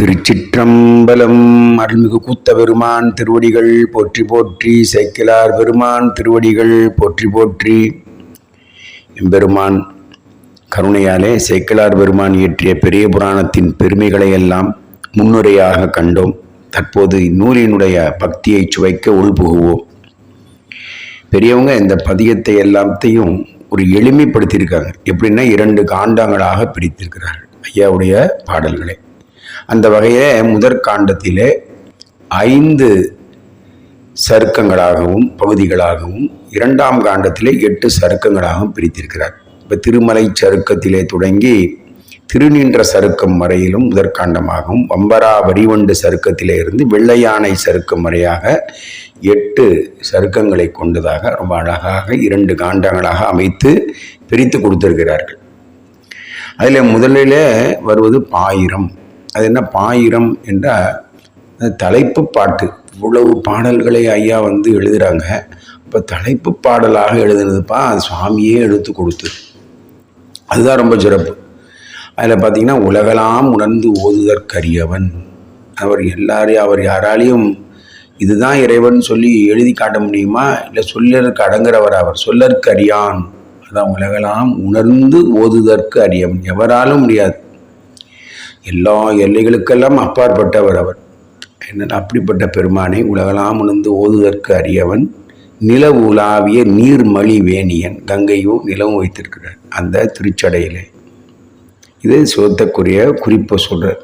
திருச்சிற்றம்பலம். அருள்மிகு கூத்த பெருமான் திருவடிகள் போற்றி போற்றி சேக்கிலார் பெருமான் திருவடிகள் போற்றி போற்றி. எம்பெருமான் கருணையாலே சேக்கிலார் பெருமான் இயற்றிய பெரிய புராணத்தின் பெருமைகளை எல்லாம் முன்னுரையாக கண்டோம். தற்போது இந்நூலினுடைய பக்தியை சுவைக்க உள்புகுவோம். பெரியவங்க இந்த பதியத்தை எல்லாத்தையும் ஒரு எளிமைப்படுத்தியிருக்காங்க. எப்படின்னா இரண்டு காண்டங்களாக பிரித்திருக்கிறார்கள் ஐயாவுடைய பாடல்களை. அந்த வகையில் முதற்காண்டத்திலே ஐந்து சருக்கங்களாகவும் பகுதிகளாகவும் இரண்டாம் காண்டத்திலே எட்டு சருக்கங்களாகவும் பிரித்திருக்கிறார். இப்போ திருமலை சருக்கத்திலே தொடங்கி திருநின்ற சருக்கம் வரையிலும் முதற்காண்டமாகவும் வம்பரா வரிவண்டு சருக்கத்திலே இருந்து வெள்ளையானை சருக்கம் வரையாக எட்டு சருக்கங்களை கொண்டதாக ரொம்ப அழகாக இரண்டு காண்டங்களாக அமைத்து பிரித்து கொடுத்திருக்கிறார்கள். அதில் முதலில் வருவது பாயிரம். அது என்ன பாயிரம் என்றால் தலைப்பு பாட்டு. இவ்வளவு பாடல்களை ஐயா வந்து எழுதுகிறாங்க இப்போ தலைப்பு பாடலாக எழுதுனதுப்பா அது சுவாமியே எடுத்து கொடுத்து. அதுதான் ரொம்ப சிறப்பு. அதில் பார்த்திங்கன்னா உலகலாம் உணர்ந்து ஓதுதற்கரியவன். அவர் எல்லாரையும் அவர் யாராலையும் இதுதான் இறைவன் சொல்லி எழுதி காட்ட முடியுமா? இல்லை சொல்லற்கு அடங்குறவர் அவர்? சொல்லற்கு அறியான் அதான் உலகெல்லாம் உணர்ந்து ஓதுதற்கு அறியவன் எவராலும் முடியாது. எல்லா எல்லைகளுக்கெல்லாம் அப்பாற்பட்டவர் அவர். என்ன அப்படிப்பட்ட பெருமானை உலகலாம் உணர்ந்து ஓதுதற்கு அறியவன் நில உலாவிய நீர்மலி வேணியன் கங்கையும் நிலவும் வைத்திருக்கிறார் அந்த திருச்சடையிலே. இது சோத்தக்குரிய குறிப்பை சொல்கிறார்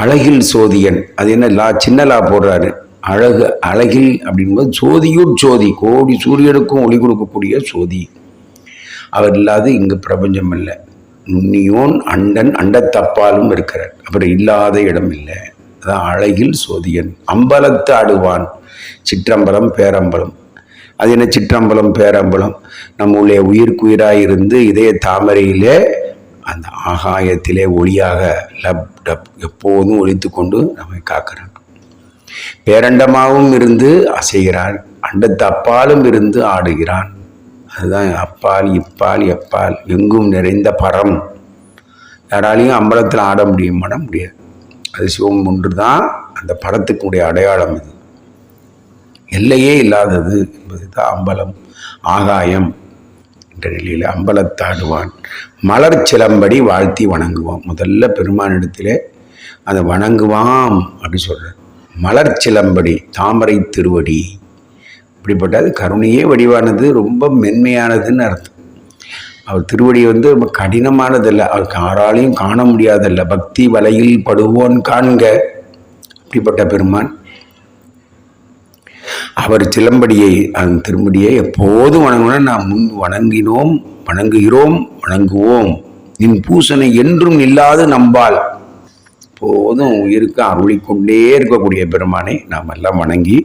அழகில் சோதியன் அது என்ன லா சின்ன லா போடுறாரு. அழகு அழகில் அப்படின்போது சோதியும் சோதி கோடி சூரியனுக்கும் ஒளி கொடுக்கக்கூடிய சோதி. அவர் இல்லாது இங்கு பிரபஞ்சம் இல்லை நுண்ணியோன் அண்டன் அண்டத்தப்பாலும் இருக்கிறார் அப்புறம் இல்லாத இடம் இல்லை. அதான் அழகில் சோதியன். அம்பலத்து ஆடுவான். சிற்றம்பலம் பேரம்பலம். அது என்ன சிற்றம்பலம் பேரம்பலம்? நம்முடைய உயிர்க்குயிராக இருந்து இதய தாமரையிலே அந்த ஆகாயத்திலே ஒளியாக லப் டப் எப்போதும் ஒழித்து கொண்டு நம்மை காக்கிறான். பேரண்டமாகவும் இருந்து அசைகிறான். அண்டத்து அப்பாலும் இருந்து ஆடுகிறான். அதுதான் அப்பால் இப்பால் எப்பால் எங்கும் நிறைந்த பரம். யாராலையும் அம்பலத்தில் ஆட முடியும் பண்ண முடியாது. அது சிவம் ஒன்று தான் அந்த படத்துக்குடைய அடையாளம் இது. எல்லையே இல்லாதது என்பது தான் அம்பலம் ஆகாயம் என்ற நிலையில் அம்பலத்தாடுவான். மலர் சிலம்படி வாழ்த்தி வணங்குவான். முதல்ல பெருமானிடத்திலே அதை வணங்குவாம் அப்படின்னு சொல்கிறார் மலர் சிலம்படி தாமரை திருவடி அப்படிப்பட்டது கருணையே வடிவானது ரொம்ப மென்மையானதுன்னு அர்த்தம். அவர் திருவடி வந்து ரொம்ப கடினமானதல்ல அவர் யாராலையும் காண முடியாதல்ல. பக்தி வலையில் படுவோன் காண்க அப்படிப்பட்ட பெருமான். அவர் சிலம்படியை அந்த திரும்படியை எப்போதும் வணங்கணும் நாம் முன் வணங்கினோம் வணங்குகிறோம் வணங்குவோம். நின் பூசனை என்றும் இல்லாது நம்பால். எப்போதும் உயிருக்கு அருளிக்கொண்டே இருக்கக்கூடிய பெருமானை நாம் எல்லாம் வணங்கி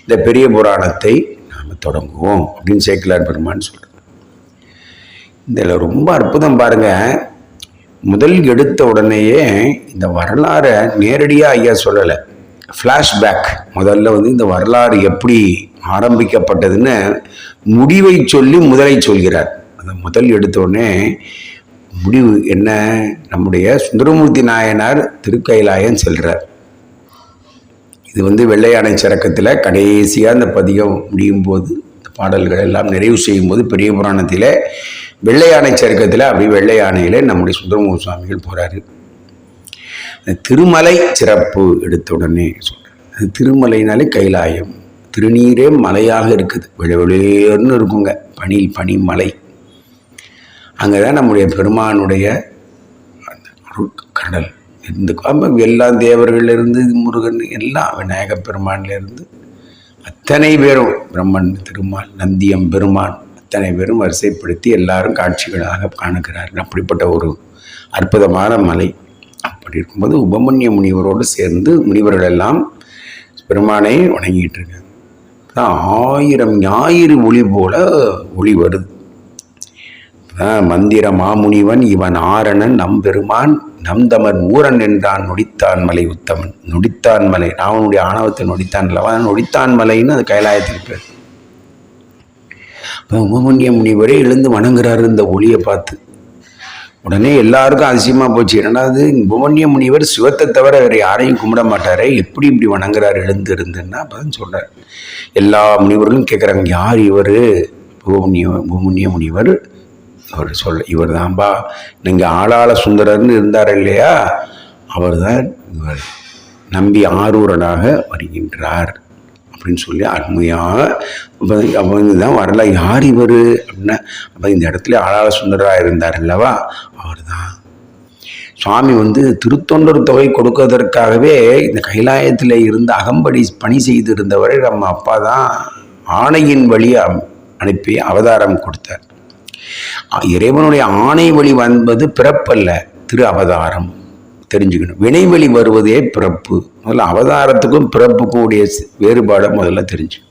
இந்த பெரிய புராணத்தை நாம் தொடங்குவோம் அப்படின்னு சேக்கிலார் பெருமான் சொல்கிறார் இதில் ரொம்ப அற்புதம் பாருங்க. முதல் எடுத்த உடனேயே இந்த வரலாறை நேரடியாக ஐயா சொல்லலை. ஃப்ளாஷ்பேக் முதல்ல வந்து இந்த வரலாறு எப்படி ஆரம்பிக்கப்பட்டதுன்னு முடிவை சொல்லி முதலை சொல்கிறார். அந்த முதல் எடுத்த உடனே முடிவு என்ன? நம்முடைய சுந்தரமூர்த்தி நாயனார் திருக்கைலாயம் செல்கிறார் இது வந்து வெள்ளையானை சரக்கத்தில் கடைசியாக அந்த பதிகம் முடியும் போது இந்த பாடல்கள் எல்லாம் நிறைவு செய்யும் போது பெரிய புராணத்தில் வெள்ளையானை சரக்கத்தில் அப்படி வெள்ளை யானையில் நம்முடைய சுந்தரமூர் சுவாமிகள் போகிறாரு திருமலை சிறப்பு எடுத்த உடனே சொல்கிறேன் திருமலைனாலே கைலாயம். திருநீரே மலையாக இருக்குது. வெளியேன்னு இருக்குங்க. பனி பனி மலை அங்கே தான் நம்முடைய பெருமானுடைய கடல் இருந்து எல்லா தேவர்கள்லேருந்து முருகன் எல்லாம் விநாயக பெருமான்லேருந்து அத்தனை பேரும் பிரம்மன் திருமால் நந்தியம் பெருமான் அத்தனை பேரும் வரிசைப்படுத்தி எல்லாரும் காட்சிகளாக காணுகிறார்கள். அப்படிப்பட்ட ஒரு அற்புதமான மலை. அப்படி இருக்கும்போது உபமன்ய முனிவரோடு சேர்ந்து முனிவர்கள் எல்லாம் பெருமானை வணங்கிட்டு இருக்காங்க. ஆயிரம் ஞாயிறு ஒளி போல ஒளி வருது. மந்திர மாமுனிவன் இவன் ஆரணன் நம்பெருமான் நம்தமர் நம் தமன் ஊரன் என்றான் நொடித்தான் மலை உத்தமன். நொடித்தான் மலை. ராவனுடைய ஆணவத்தை நொடித்தான் அவன் நொடித்தான் மலைன்னு அது கைலாயத்துக்கு பேர். இப்போ உபமன்ய முனிவரே எழுந்து வணங்குறாரு இந்த ஒளியை பார்த்து. உடனே எல்லாருக்கும் அதிசயமாக போச்சு. ரெண்டாவது புவன்ய முனிவர் சிவத்தை தவிர வேறு யாரையும் கும்பிட மாட்டாரே. எப்படி இப்படி வணங்குறாரு எழுந்து இருந்துன்னா? அப்பதான் சொல்கிறார் எல்லா முனிவர்களும் கேட்குறாங்க யார் இவர்? புவன்ய புவன்ய முனிவர் அவர் சொல்ல இவர் தான்பா நீங்கள் ஆளாள சுந்தரர்னு இருந்தார் இல்லையா? அவர் தான் இவர் நம்பி ஆரூரனாக வருகின்றார் அப்படின்னு சொல்லி அருமையாக அவங்க தான் வரல. யார் இவர் அப்படின்னா அப்போ இந்த இடத்துல ஆளாள சுந்தரராக இருந்தார் அல்லவா? அவர் தான் சுவாமி வந்து திருத்தொண்டர் தொகை கொடுக்கறதற்காகவே இந்த கைலாயத்தில் இருந்து அகம்படி பணி செய்திருந்தவரை நம்ம அப்பா தான் ஆணையின் வழி அனுப்பி அவதாரம் கொடுத்தார். இறைவனுடைய ஆணை வழி வந்தது பிறப்பல்ல திரு அவதாரம். தெரிஞ்சுக்கணும். வினைவெளி வருவதே பிறப்பு. முதல்ல அவதாரத்துக்கும் பிறப்புக்கும் உடைய வேறுபாடை முதல்ல தெரிஞ்சு.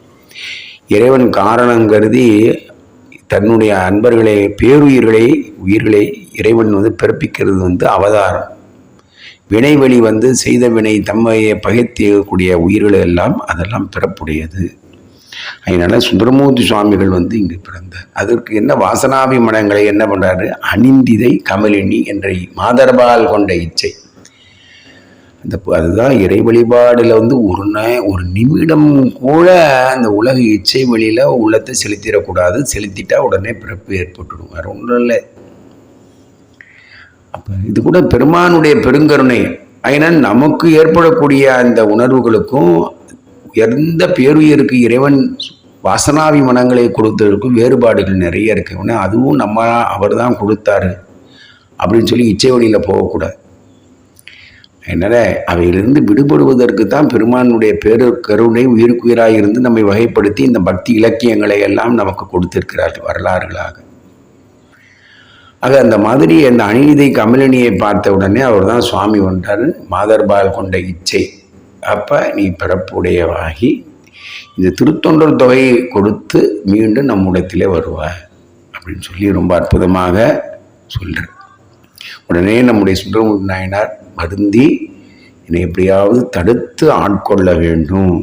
இறைவன் காரணம் கருதி தன்னுடைய அன்பர்களை பேருயிர்களை உயிர்களை இறைவன் வந்து பிறப்பிக்கிறது வந்து அவதாரம். வினைவெளி வந்து செய்த வினை தம்மையை பகைத்தியக்கூடிய உயிர்கள் எல்லாம் அதெல்லாம் பிறப்புடையது. அதனால் சுந்தரமூர்த்தி சுவாமிகள் வந்து இங்கு பிறந்தார். அதற்கு என்ன வாசனாபி மனங்களை என்ன பண்ணுறாரு அனிந்திதை கமலினி என்ற மாதர்பால் கொண்ட இச்சை. அந்த அதுதான் இறை வழிபாடில் வந்து ஒரு நே- ஒரு நிமிடம் கூட அந்த உலக இச்சை வழியில் உள்ளத்தை செலுத்திடக்கூடாது. செலுத்திட்டா உடனே பிறப்பு ஏற்பட்டுடும் வேறு ஒன்றும் இல்லை. அப்போ இது கூட பெருமானுடைய பெருங்கருணை. அதனால் நமக்கு ஏற்படக்கூடிய அந்த உணர்வுகளுக்கும் உயர்ந்த பேருயிருக்கு இறைவன் வாசனாவி மனங்களை கொடுத்ததற்கும் வேறுபாடுகள் நிறைய இருக்கு. உடனே அதுவும் நம்ம அவர் தான் கொடுத்தாரு. அப்படின்னு சொல்லி இச்சை வழியில் போகக்கூடாது. அதனால் அவையிலிருந்து விடுபடுவதற்கு தான் பெருமானுடைய பேரு கருணை உயிருக்குயிராக இருந்து நம்மை வகைப்படுத்தி இந்த பக்தி இலக்கியங்களை எல்லாம் நமக்கு கொடுத்திருக்கிறார்கள் வரலாறுகளாக. ஆக அந்த மாதிரி அந்த அநீதி கமலினியை பார்த்த உடனே அவர் தான் சுவாமி வந்தார். மாதர்பால் கொண்ட இச்சை. அப்போ நீ பிறப்புடையவாகி இந்த திருத்தொண்டர் தொகையை கொடுத்து மீண்டும் நம்முடத்திலே வருவாய் அப்படின்னு சொல்லி ரொம்ப அற்புதமாக சொல்கிற உடனே நம்முடைய சுந்தரமூர்த்தி நாயனார் வருந்தி என்னை எப்படியாவது தடுத்து ஆட்கொள்ள வேண்டும்.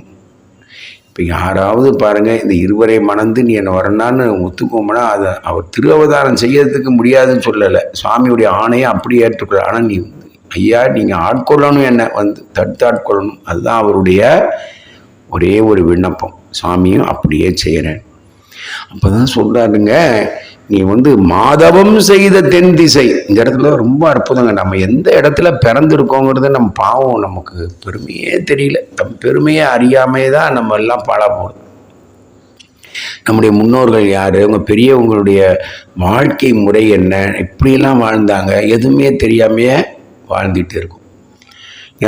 இப்போ யாராவது பாருங்கள் இந்த இருவரை மணந்து நீ என்னை வரणाன்னு ஒத்துக்கோமனா அதை அவர் திரு அவதாரம் செய்யறதுக்கு முடியாதுன்னு சொல்லலை. சுவாமியுடைய ஆணையை அப்படியே ஏற்றுக்கொள்ள ஆனால் நீ ஐயா நீங்கள் ஆட்கொள்ளணும் என்ன. வந்து தடுத்து ஆட்கொள்ளணும். அதுதான் அவருடைய ஒரே ஒரு விண்ணப்பம். சாமியும் அப்படியே செய்கிறேன் அப்போ தான் சொல்கிறாருங்க நீ வந்து மாதவம் செய்த தென் திசை. இந்த இடத்துல ரொம்ப அற்புதங்க. நம்ம எந்த இடத்துல பிறந்திருக்கோங்கிறது நம்ம பாவம். நமக்கு பெருமையே தெரியல. நம் பெருமையை அறியாமே தான் நம்ம எல்லாம் பாழா போகிறோம் நம்முடைய முன்னோர்கள் யார்? அவங்க பெரியவங்களுடைய வாழ்க்கை முறை என்ன? இப்படியெல்லாம் வாழ்ந்தாங்க. எதுவுமே தெரியாமையே வாழ்ந்துட்டு இருக்கும்.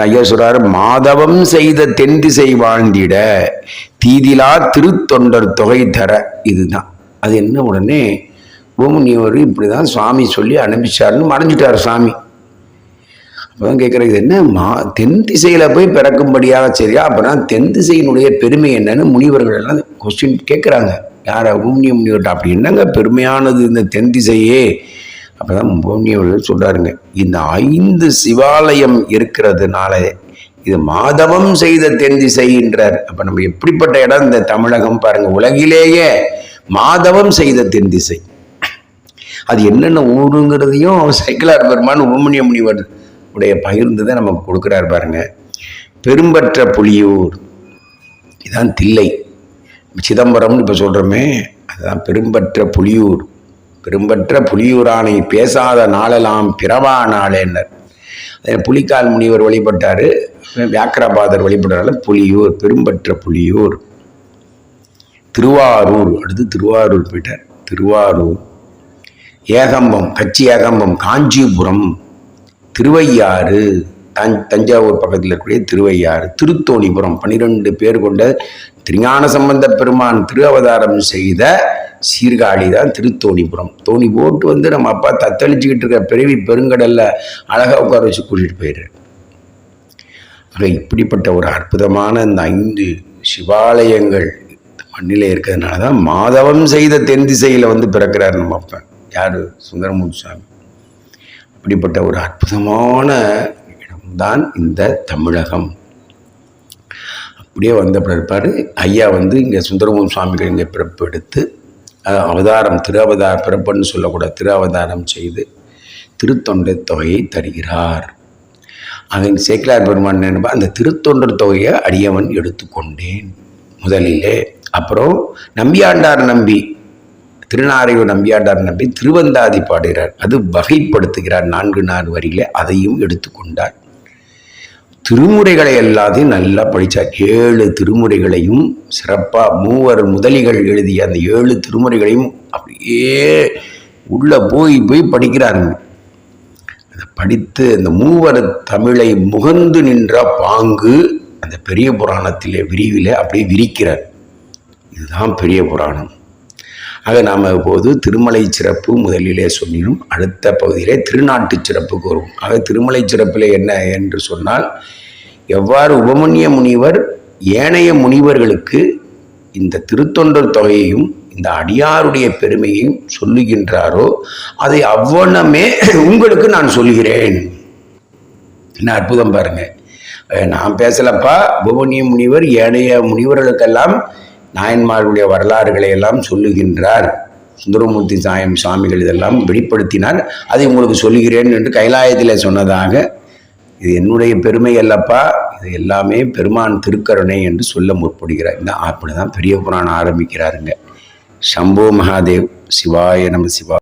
ஐயா சொல்றாரு மாதவம் செய்த தென் திசை வாழ்ந்திட தீதிலா திருத்தொண்டர் தொகை தர. இதுதான். அது என்ன உடனே பூமுனிவர் இப்படி தான் சுவாமி சொல்லி அனுப்பிச்சாருன்னு மறைஞ்சிட்டார் சாமி அப்பதான் கேட்குறது இது என்ன? மா தென் திசையில் போய் பிறக்கும்படியாக சரியா அப்போனா தென் திசையினுடைய பெருமை என்னன்னு முனிவர்கள் எல்லாம் கொஸ்டின் கேட்குறாங்க. யார் பூமிய முனிவர்கிட்ட அப்படி என்னங்க பெருமையானது இந்த தென் திசையே? அப்பதான் பூமியவர்கள் சொல்றாருங்க இந்த ஐந்து சிவாலயம் இருக்கிறதுனால இது மாதவம் செய்த தென் திசைன்றார் அப்ப நம்ம எப்படிப்பட்ட இடம் இந்த தமிழகம் பாருங்க உலகிலேயே மாதவம் செய்த தென் திசை. அது என்னென்ன ஊருங்கிறதையும் சைக்கிளார் பெருமான் உபமணிய முனிவர் உடைய பகிர்ந்து தான் நமக்கு கொடுக்குறாரு பாருங்க. பெரும்பற்ற புலியூர் இதான் தில்லை. சிதம்பரம்னு இப்போ சொல்கிறோமே அதுதான் பெரும்பற்ற புலியூர். பெரும்பற்ற புலியூரானை பேசாத நாளெல்லாம் பிறவா நாளேன்னர். புலிக்கால் முனிவர் வழிபட்டார் வியாக்கிரபாதர் வழிபட்டார் புலியூர் பெரும்பற்ற புலியூர். திருவாரூர் அடுத்து திருவாரூர் போயிட்டார். திருவாரூர். ஏகம்பம் கச்சி ஏகம்பம் காஞ்சிபுரம் திருவையாறு தஞ் தஞ்சாவூர் பக்கத்தில் இருக்கக்கூடிய திருவையாறு திருத்தோணிபுரம் பன்னிரெண்டு பேர் கொண்ட திருஞான சம்பந்த பெருமான் திரு அவதாரம் செய்த சீர்காழி தான் திருத்தோணிபுரம். தோணி போட்டு வந்து நம்ம அப்பா தத்தளிச்சுக்கிட்டு இருக்க பிறவி பெருங்கடலில் அழகாக உட்கார வச்சு கூட்டிகிட்டு போயிடுறேன் ஆக இப்படிப்பட்ட ஒரு அற்புதமான இந்த ஐந்து சிவாலயங்கள் மண்ணில் இருக்கிறதுனால தான் மாதவம் செய்த தென் திசையில் வந்து பிறக்கிறார் நம்ம அப்பா. யார்? சுந்தரமூர்த்தி சுவாமி அப்படிப்பட்ட ஒரு அற்புதமான இடம்தான் இந்த தமிழகம். அப்படியே வந்த பிறப்பார் ஐயா வந்து இங்கே சுந்தரமூர்த்தி சுவாமிகள் இங்கே பிறப்பு எடுத்து அவதாரம் திருஅவதார பிறப்புன்னு சொல்லக்கூடாது திரு அவதாரம் செய்து திருத்தொண்டர் தொகையை தருகிறார். அவன் சேக்கிலார் பெருமான் நினைப்பா அந்த திருத்தொண்டர் தொகையை அடியவன் எடுத்துக்கொண்டேன் முதலிலே. அப்புறம் நம்பியாண்டார் நம்பி திருநாரையூர் நம்பியாண்டார் நம்பி திருவந்தாதி பாடுகிறார். அது வகைப்படுத்துகிறார் நான்கு நாள் வரியிலே அதையும் எடுத்துக்கொண்டார். திருமுறைகளை எல்லாத்தையும் நல்லா படித்தார் ஏழு திருமுறைகளையும் சிறப்பாக மூவர் முதலிகள் எழுதிய அந்த ஏழு திருமுறைகளையும் அப்படியே உள்ளே போய் போய் படிக்கிறாருங்க அதை படித்து அந்த மூவர் தமிழை முகந்து நின்ற பாங்கு அந்த பெரிய புராணத்தில் விரிவில் அப்படியே விரிக்கிறார். இதுதான் பெரிய புராணம். ஆக நாம் இப்போது திருமலை சிறப்பு முதலிலே சொல்லிடும் அடுத்த பகுதியிலே திருநாட்டு சிறப்புக்கு வரும் ஆக திருமலை சிறப்பில் என்ன என்று சொன்னால் எவ்வாறு உபமன்ய முனிவர் ஏனைய முனிவர்களுக்கு இந்த திருத்தொண்டர் தொகையையும் இந்த அடியாருடைய பெருமையையும் சொல்லுகின்றாரோ அதை அவ்வளமே உங்களுக்கு நான் சொல்கிறேன். என்ன அற்புதம் பாருங்க. நான் பேசலப்பா. உபமன்ய முனிவர் ஏனைய முனிவர்களுக்கெல்லாம் நாயன்மார்களுடைய வரலாறுகளை எல்லாம் சொல்லுகின்றார். சுந்தரமூர்த்தி சாயம் சுவாமிகள் இதெல்லாம் வெளிப்படுத்தினார். அதை உங்களுக்கு சொல்லுகிறேன் என்று கைலாயத்தில் சொன்னதாக இது என்னுடைய பெருமை அல்லப்பா இது எல்லாமே பெருமான் திருக்கருணை என்று சொல்ல முற்படுகிறார். இந்த அப்படி தான் பெரிய புராணம் ஆரம்பிக்கிறாருங்க. சம்போ மகாதேவ் சிவாய நம சிவா